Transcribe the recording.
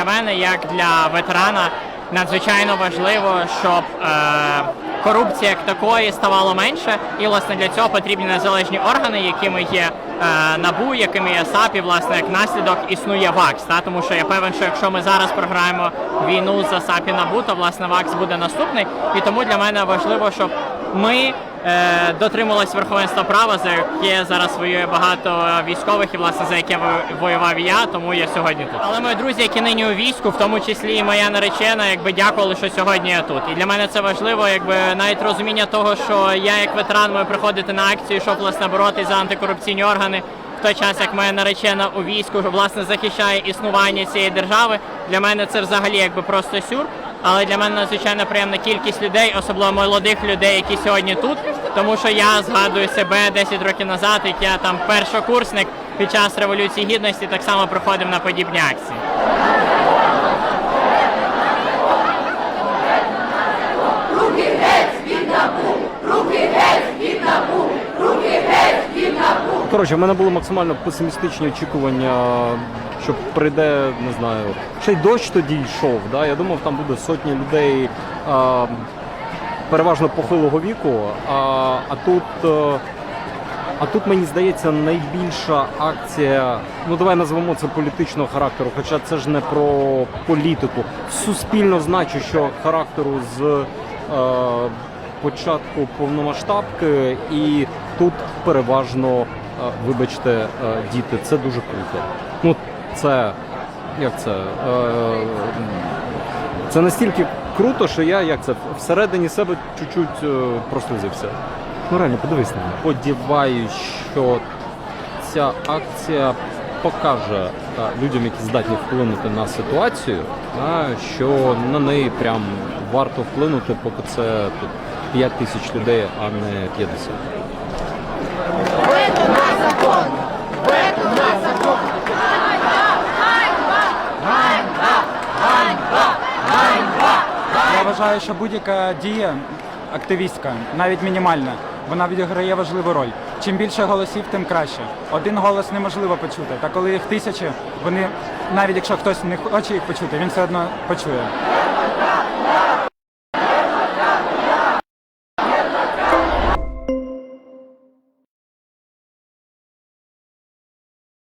для мене, як для ветерана, надзвичайно важливо, щоб е, корупція як такої ставало менше, і власне для цього потрібні незалежні органи, якими є е, набу, якими є САП, і власне як наслідок існує ВАКС. Та тому що я певен, що якщо ми зараз програємо війну за САП і набу, то власне ВАКС буде наступний. І тому для мене важливо, щоб ми е, дотримувалися верховенства права, за яке зараз воює багато військових, і власне за яке во- воював я, тому я сьогодні тут. Але мої друзі, які нині у війську, в тому числі і моя наречена, якби дякували, що сьогодні я тут. І для мене це важливо, якби навіть розуміння того, що я як ветеран маю приходити на акцію, щоб власне боротися за антикорупційні органи. В той час, як моя наречена у війську, власне захищає існування цієї держави. Для мене це взагалі якби просто сюр. Але для мене надзвичайно приємна кількість людей, особливо молодих людей, які сьогодні тут. Тому що я згадую себе 10 років назад, як я там першокурсник під час революції гідності так само приходив на подібні акції. Коротше, в мене були максимально песимістичні очікування, що прийде, не знаю, ще й дощ тоді йшов. Да? Я думав, там буде сотні людей а, переважно похилого віку. А, а тут. е, А тут мені здається найбільша акція. Ну давай назвемо це політичного характеру, хоча це ж не про політику. Суспільно значущого характеру з е, початку повномасштабки, і тут переважно, е, вибачте, е, діти. Це дуже круто. Ну це як це? Е, це настільки круто, що я як це всередині себе чуть-чуть е, прослизився. Ну реально, подивись на мене. Сподіваюсь, що ця акція покаже е, людям, які здатні вплинути на ситуацію, е, що на неї прям варто вплинути, поки це тут 5 тисяч людей, а не 50. Я вважаю, що будь-яка дія активістська, навіть мінімальна, вона відіграє важливу роль. Чим більше голосів, тим краще. Один голос неможливо почути. Та коли їх тисячі, вони навіть якщо хтось не хоче їх почути, він все одно почує.